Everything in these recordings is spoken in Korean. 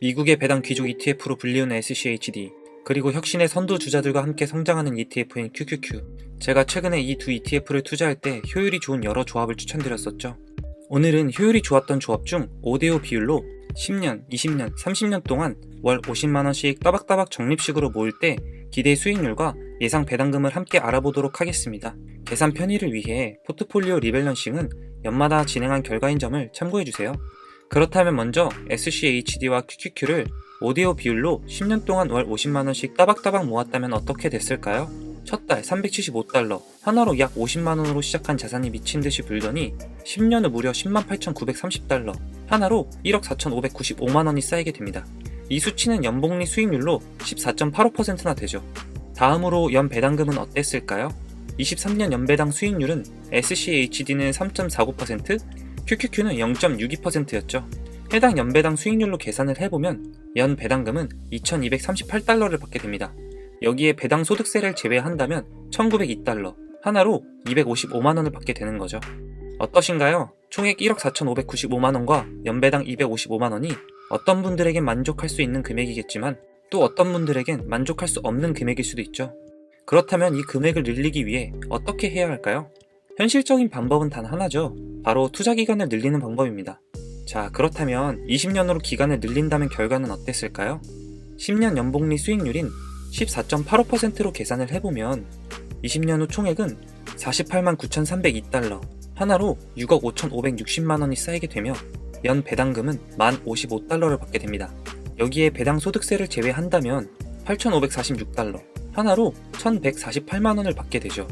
미국의 배당 귀족 ETF로 불리우는 SCHD, 그리고 혁신의 선두 주자들과 함께 성장하는 ETF인 QQQ. 제가 최근에 이 두 ETF를 투자할 때 효율이 좋은 여러 조합을 추천드렸었죠. 오늘은 효율이 좋았던 조합 중 5대5 비율로 10년, 20년, 30년 동안 월 50만원씩 따박따박 적립식으로 모을 때 기대 수익률과 예상 배당금을 함께 알아보도록 하겠습니다. 계산 편의를 위해 포트폴리오 리밸런싱은 연마다 진행한 결과인 점을 참고해주세요. 그렇다면 먼저 SCHD와 QQQ를 5대5 비율로 10년 동안 월 50만원씩 따박따박 모았다면 어떻게 됐을까요? 첫 달 375달러, 하나로 약 50만원으로 시작한 자산이 미친 듯이 불더니 10년 후 무려 108,930달러, 하나로 1억 4,595만원이 쌓이게 됩니다. 이 수치는 연복리 수익률로 14.85%나 되죠. 다음으로 연 배당금은 어땠을까요? 23년 연배당 수익률은 SCHD는 3.49%, QQQ는 0.62%였죠. 해당 연배당 수익률로 계산을 해보면 연 배당금은 2,238달러를 받게 됩니다. 여기에 배당 소득세를 제외한다면 1,902달러, 하나로 255만원을 받게 되는 거죠. 어떠신가요? 총액 1억 4,595만원과 연배당 255만원이 어떤 분들에겐 만족할 수 있는 금액이겠지만 또 어떤 분들에겐 만족할 수 없는 금액일 수도 있죠. 그렇다면 이 금액을 늘리기 위해 어떻게 해야 할까요? 현실적인 방법은 단 하나죠. 바로 투자 기간을 늘리는 방법입니다. 자, 그렇다면 20년으로 기간을 늘린다면 결과는 어땠을까요? 10년 연복리 수익률인 14.85%로 계산을 해보면 20년 후 총액은 48만 9,302달러, 하나로 6억 5,560만 원이 쌓이게 되며 연 배당금은 1만 55달러를 받게 됩니다. 여기에 배당 소득세를 제외한다면 8,546달러, 하나로 1,148만 원을 받게 되죠.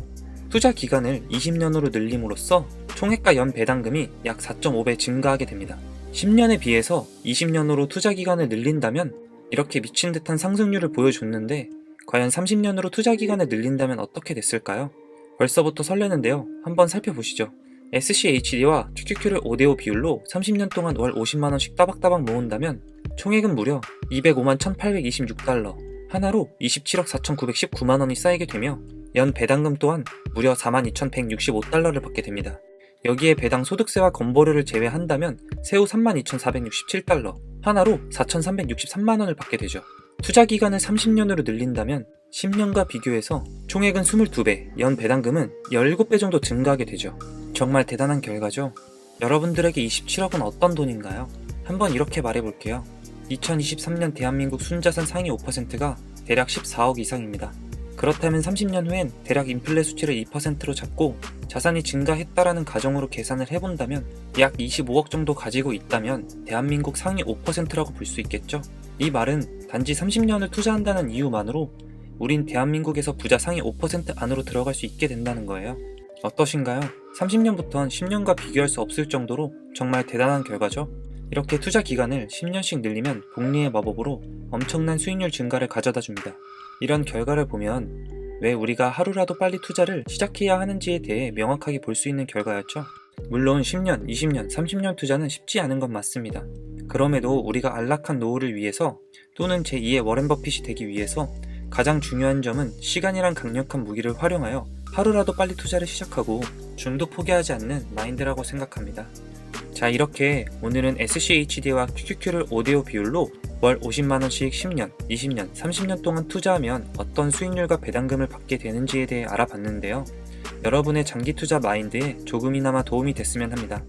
투자 기간을 20년으로 늘림으로써 총액과 연 배당금이 약 4.5배 증가하게 됩니다. 10년에 비해서 20년으로 투자 기간을 늘린다면 이렇게 미친 듯한 상승률을 보여줬는데 과연 30년으로 투자 기간을 늘린다면 어떻게 됐을까요? 벌써부터 설레는데요. 한번 살펴보시죠. SCHD와 QQQ를 5대5 비율로 30년 동안 월 50만원씩 따박따박 모은다면 총액은 무려 205만 1826달러, 하나로 27억 4919만원이 쌓이게 되며 연 배당금 또한 무려 42,165달러를 받게 됩니다. 여기에 배당 소득세와 건보료를 제외한다면 세후 32,467달러, 하나로 4,363만원을 받게 되죠. 투자 기간을 30년으로 늘린다면 10년과 비교해서 총액은 22배, 연 배당금은 17배 정도 증가하게 되죠. 정말 대단한 결과죠. 여러분들에게 27억은 어떤 돈인가요? 한번 이렇게 말해볼게요. 2023년 대한민국 순자산 상위 5%가 대략 14억 이상입니다. 그렇다면 30년 후엔 대략 인플레 수치를 2%로 잡고 자산이 증가했다라는 가정으로 계산을 해본다면 약 25억 정도 가지고 있다면 대한민국 상위 5%라고 볼 수 있겠죠? 이 말은 단지 30년을 투자한다는 이유만으로 우린 대한민국에서 부자 상위 5% 안으로 들어갈 수 있게 된다는 거예요. 어떠신가요? 30년부터는 10년과 비교할 수 없을 정도로 정말 대단한 결과죠? 이렇게 투자 기간을 10년씩 늘리면 복리의 마법으로 엄청난 수익률 증가를 가져다 줍니다. 이런 결과를 보면 왜 우리가 하루라도 빨리 투자를 시작해야 하는지에 대해 명확하게 볼 수 있는 결과였죠. 물론 10년, 20년, 30년 투자는 쉽지 않은 건 맞습니다. 그럼에도 우리가 안락한 노후를 위해서 또는 제2의 워렌 버핏이 되기 위해서 가장 중요한 점은 시간이란 강력한 무기를 활용하여 하루라도 빨리 투자를 시작하고 중도 포기하지 않는 마인드라고 생각합니다. 자 이렇게 오늘은 SCHD와 QQQ를 5대5 비율로 월 50만원씩 10년, 20년, 30년 동안 투자하면 어떤 수익률과 배당금을 받게 되는지에 대해 알아봤는데요. 여러분의 장기 투자 마인드에 조금이나마 도움이 됐으면 합니다.